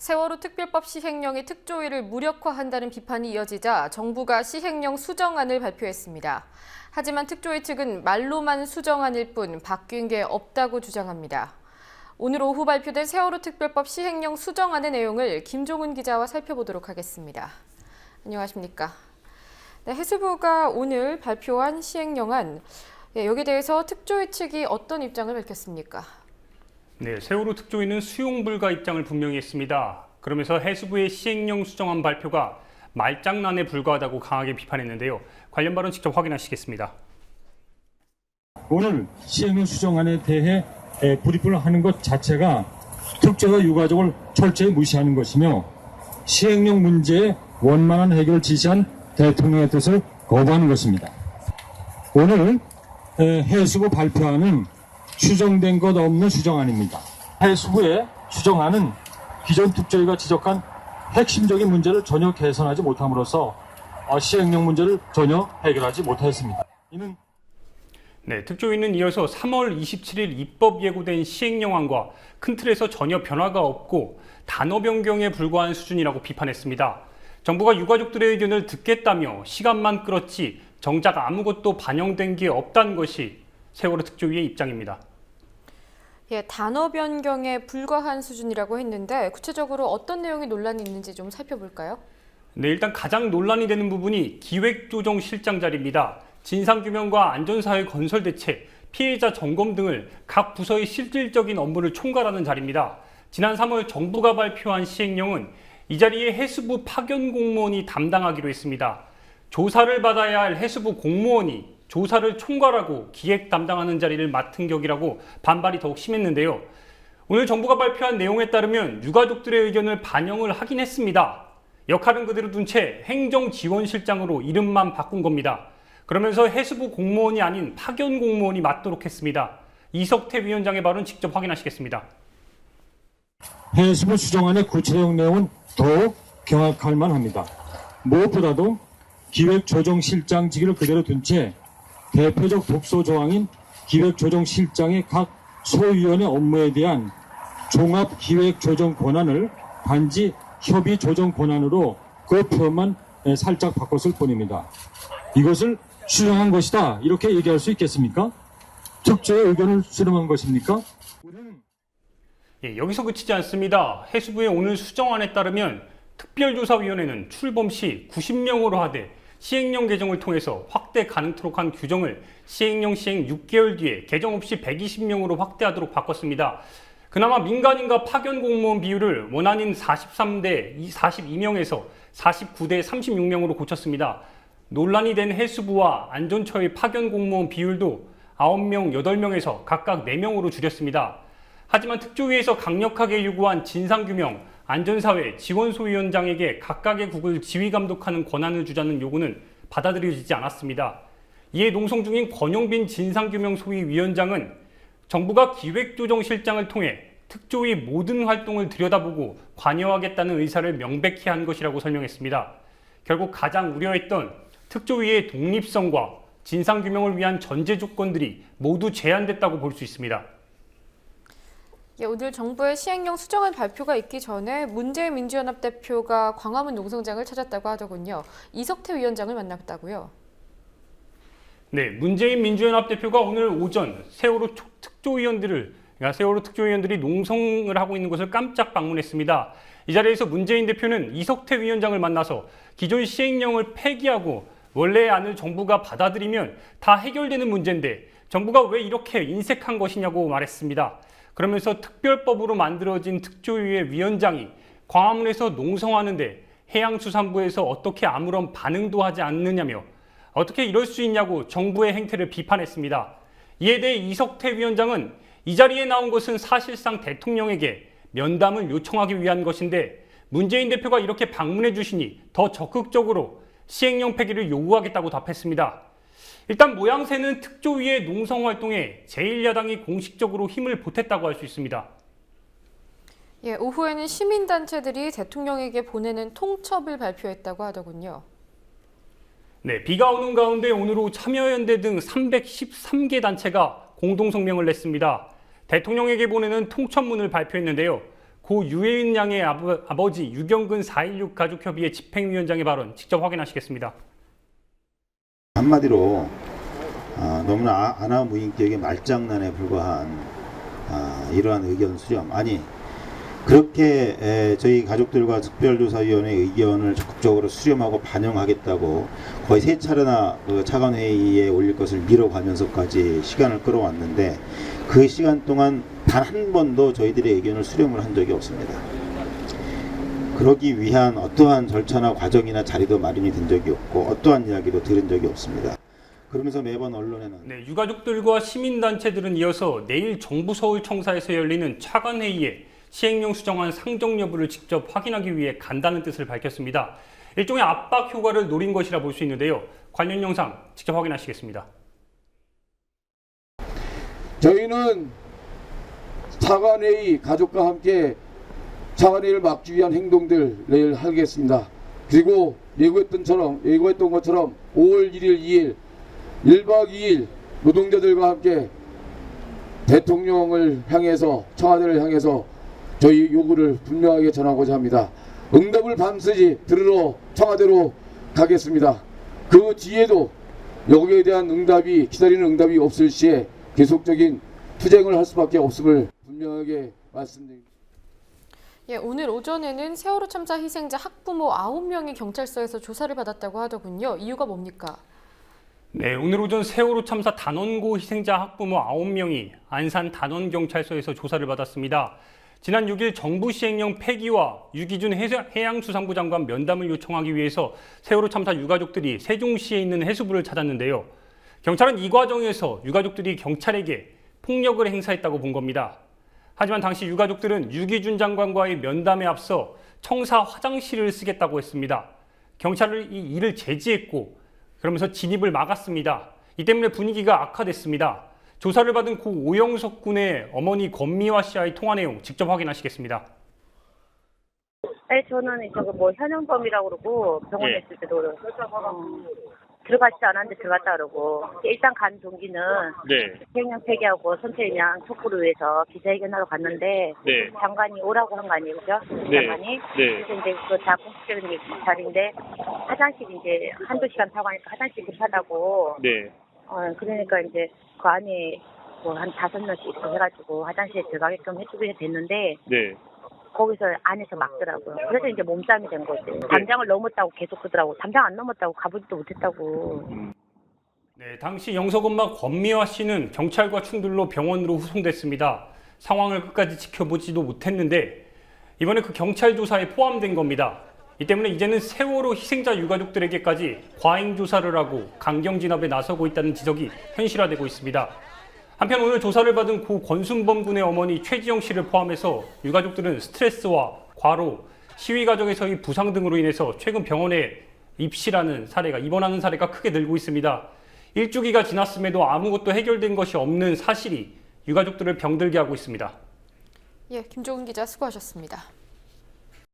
세월호 특별법 시행령의 특조위를 무력화한다는 비판이 이어지자 정부가 시행령 수정안을 발표했습니다. 하지만 특조위 측은 말로만 수정안일 뿐 바뀐 게 없다고 주장합니다. 오늘 오후 발표된 세월호 특별법 시행령 수정안의 내용을 김종은 기자와 살펴보도록 하겠습니다. 안녕하십니까? 네, 해수부가 오늘 발표한 시행령안 예, 여기에 대해서 특조위 측이 어떤 입장을 밝혔습니까? 네, 세월호 특조위는 수용 불가 입장을 분명히 했습니다. 그러면서 해수부의 시행령 수정안 발표가 말장난에 불과하다고 강하게 비판했는데요. 관련 발언 직접 확인하시겠습니다. 오늘 시행령 수정안에 대해 에, 불입을 하는 것 자체가 특조와 유가족을 철저히 무시하는 것이며 시행령 문제의 원만한 해결을 지시한 대통령의 뜻을 거부하는 것입니다. 오늘 에, 해수부 발표하는 수정된 것 없는 수정안입니다. 해수부의 수정안은 기존 특조위가 지적한 핵심적인 문제를 전혀 개선하지 못함으로써 어, 시행령 문제를 전혀 해결하지 못하였습니다. 이는 네, 특조위는 이어서 3월 27일 입법 예고된 시행령안과 큰 틀에서 전혀 변화가 없고 단어 변경에 불과한 수준이라고 비판했습니다. 정부가 유가족들의 의견을 듣겠다며 시간만 끌었지 정작 아무것도 반영된 게 없다는 것이 세월호 특조위의 입장입니다. 예, 단어 변경에 불과한 수준이라고 했는데 구체적으로 어떤 내용이 논란이 있는지 좀 살펴볼까요? 네, 일단 가장 논란이 되는 부분이 기획조정실장 자리입니다. 진상규명과 안전사회 건설 대책, 피해자 점검 등을 각 부서의 실질적인 업무를 총괄하는 자리입니다. 지난 3월 정부가 발표한 시행령은 이 자리에 해수부 파견 공무원이 담당하기로 했습니다. 조사를 받아야 할 해수부 공무원이 조사를 총괄하고 기획 담당하는 자리를 맡은 격이라고 반발이 더욱 심했는데요. 오늘 정부가 발표한 내용에 따르면 유가족들의 의견을 반영을 하긴 했습니다. 역할은 그대로 둔 채 행정지원실장으로 이름만 바꾼 겁니다. 그러면서 해수부 공무원이 아닌 파견 공무원이 맡도록 했습니다. 이석태 위원장의 발언 직접 확인하시겠습니다. 해수부 수정안의 구체적 내용은 더욱 경악할 만합니다. 무엇보다도 기획조정실장직을 그대로 둔 채 대표적 독소 조항인 기획조정실장의 각 소위원회 업무에 대한 종합 기획 조정 권한을 단지 협의 조정 권한으로 그 표현만 살짝 바꿨을 뿐입니다. 이것을 수정한 것이다 이렇게 얘기할 수 있겠습니까? 특조의 의견을 수렴한 것입니까? 우리는 예, 여기서 그치지 않습니다. 해수부의 오늘 수정안에 따르면 특별조사위원회는 출범 시 90명으로 하되 시행령 개정을 통해서 확대 가능토록 한 규정을 시행령 시행 6개월 뒤에 개정 없이 120명으로 확대하도록 바꿨습니다. 그나마 민간인과 파견 공무원 비율을 원안인 43대 42명에서 49대 36명으로 고쳤습니다. 논란이 된 해수부와 안전처의 파견 공무원 비율도 9명, 8명에서 각각 4명으로 줄였습니다. 하지만 특조위에서 강력하게 요구한 진상규명, 안전사회, 지원소위원장에게 각각의 국을 지휘 감독하는 권한을 주자는 요구는 받아들여지지 않았습니다. 이에 농성 중인 권영빈 진상규명 소위위원장은 정부가 기획조정실장을 통해 특조위 모든 활동을 들여다보고 관여하겠다는 의사를 명백히 한 것이라고 설명했습니다. 결국 가장 우려했던 특조위의 독립성과 진상규명을 위한 전제 조건들이 모두 제한됐다고 볼 수 있습니다. 예, 오늘 정부의 시행령 수정안 발표가 있기 전에 문재인 민주연합 대표가 광화문 농성장을 찾았다고 하더군요. 이석태 위원장을 만났다고요. 네, 문재인 민주연합 대표가 오늘 오전 세월호 초- 특조위원들을 그러니까 세월호 특조위원들이 농성을 하고 있는 곳을 깜짝 방문했습니다. 이 자리에서 문재인 대표는 이석태 위원장을 만나서 기존 시행령을 폐기하고 원래의 안을 정부가 받아들이면 다 해결되는 문제인데 정부가 왜 이렇게 인색한 것이냐고 말했습니다. 그러면서 특별법으로 만들어진 특조위의 위원장이 광화문에서 농성하는데 해양수산부에서 어떻게 아무런 반응도 하지 않느냐며 어떻게 이럴 수 있냐고 정부의 행태를 비판했습니다. 이에 대해 이석태 위원장은 이 자리에 나온 것은 사실상 대통령에게 면담을 요청하기 위한 것인데 문재인 대표가 이렇게 방문해 주시니 더 적극적으로 시행령 폐기를 요구하겠다고 답했습니다. 일단 모양새는 특조위의 농성 활동에 제1야당이 공식적으로 힘을 보탰다고 할 수 있습니다. 예, 오후에는 시민단체들이 대통령에게 보내는 통첩을 발표했다고 하더군요. 네, 비가 오는 가운데 오늘 오후 참여연대 등 313개 단체가 공동 성명을 냈습니다. 대통령에게 보내는 통첩문을 발표했는데요. 고 유해은 양의 아버, 아버지 유경근 4.16 가족협의회 집행위원장의 발언 직접 확인하시겠습니다. 한마디로 아, 너무나 아- 아나무인격의 말장난에 불과한 아, 이러한 의견 수렴 아니 그렇게 에, 저희 가족들과 특별조사위원회 의견을 적극적으로 수렴하고 반영하겠다고 거의 세 차례나 그 차관회의에 올릴 것을 미뤄가면서까지 시간을 끌어왔는데 그 시간 동안 단 한 번도 저희들의 의견을 수렴을 한 적이 없습니다. 그러기 위한 어떠한 절차나 과정이나 자리도 마련이 된 적이 없고 어떠한 이야기도 들은 적이 없습니다. 그러면서 매번 언론에는 네, 유가족들과 시민단체들은 이어서 내일 정부 서울청사에서 열리는 차관회의에 시행령 수정안 상정 여부를 직접 확인하기 위해 간다는 뜻을 밝혔습니다. 일종의 압박 효과를 노린 것이라 볼 수 있는데요. 관련 영상 직접 확인하시겠습니다. 저희는 차관회의 가족과 함께 차관회의를 막기 위한 행동들 내일 하겠습니다. 그리고 예고했던처럼 예고했던 것처럼 5월 1일, 2일 1박 2일 노동자들과 함께 대통령을 향해서 청와대를 향해서 저희 요구를 분명하게 전하고자 합니다. 응답을 밤새지 들으러 청와대로 가겠습니다. 그 뒤에도 여기에 대한 응답이 기다리는 응답이 없을 시에 계속적인 투쟁을 할 수밖에 없음을 분명하게 말씀드립니다. 예, 오늘 오전에는 세월호 참사 희생자 학부모 9명이 경찰서에서 조사를 받았다고 하더군요. 이유가 뭡니까? 네, 오늘 오전 세월호 참사 단원고 희생자 학부모 9명이 안산 단원경찰서에서 조사를 받았습니다. 지난 6일 정부 시행령 폐기와 유기준 해양수산부 장관 면담을 요청하기 위해서 세월호 참사 유가족들이 세종시에 있는 해수부를 찾았는데요. 경찰은 이 과정에서 유가족들이 경찰에게 폭력을 행사했다고 본 겁니다. 하지만 당시 유가족들은 유기준 장관과의 면담에 앞서 청사 화장실을 쓰겠다고 했습니다. 경찰은 이 일을 제지했고 그러면서 진입을 막았습니다. 이 때문에 분위기가 악화됐습니다. 조사를 받은 고 오영석 군의 어머니 권미화 씨와의 통화 내용 직접 확인하시겠습니다. 네, 저는 저거 뭐 현행범이라고 그러고 병원에 예. 있을 때도 어, 들어가지도 않았는데 들어갔다 그러고. 일단 간 동기는 네, 생명 폐기하고 선체인양 촉구를 위해서 기자회견하러 갔는데 네, 장관이 오라고 한 거 아니에요, 그죠? 네. 장관이? 네, 그래서 이제 그다 공식적인 자리인데 화장실 이제 한두 시간 타고 하니까 화장실 급하다고. 네, 어 그러니까 이제 그 안에 뭐 한 다섯 명씩 있어 해가지고 화장실에 들어가게끔 해주게 됐는데 네. 거기서 안에서 막더라고요. 그래서 이제 몸싸움이 된 거지. 담장을 넘었다고 계속 그러더라고. 담장 안 넘었다고 가보지도 못했다고. 네, 당시 영석 엄마 권미화 씨는 경찰과 충돌로 병원으로 후송됐습니다. 상황을 끝까지 지켜보지도 못했는데 이번에 그 경찰 조사에 포함된 겁니다. 이 때문에 이제는 세월호 희생자 유가족들에게까지 과잉 조사를 하고 강경 진압에 나서고 있다는 지적이 현실화되고 있습니다. 한편 오늘 조사를 받은 고 권순범 군의 어머니 최지영 씨를 포함해서 유가족들은 스트레스와 과로, 시위 과정에서의 부상 등으로 인해서 최근 병원에 입실하는 사례가 입원하는 사례가 크게 늘고 있습니다. 일주기가 지났음에도 아무것도 해결된 것이 없는 사실이 유가족들을 병들게 하고 있습니다. 예, 김종은 기자 수고하셨습니다.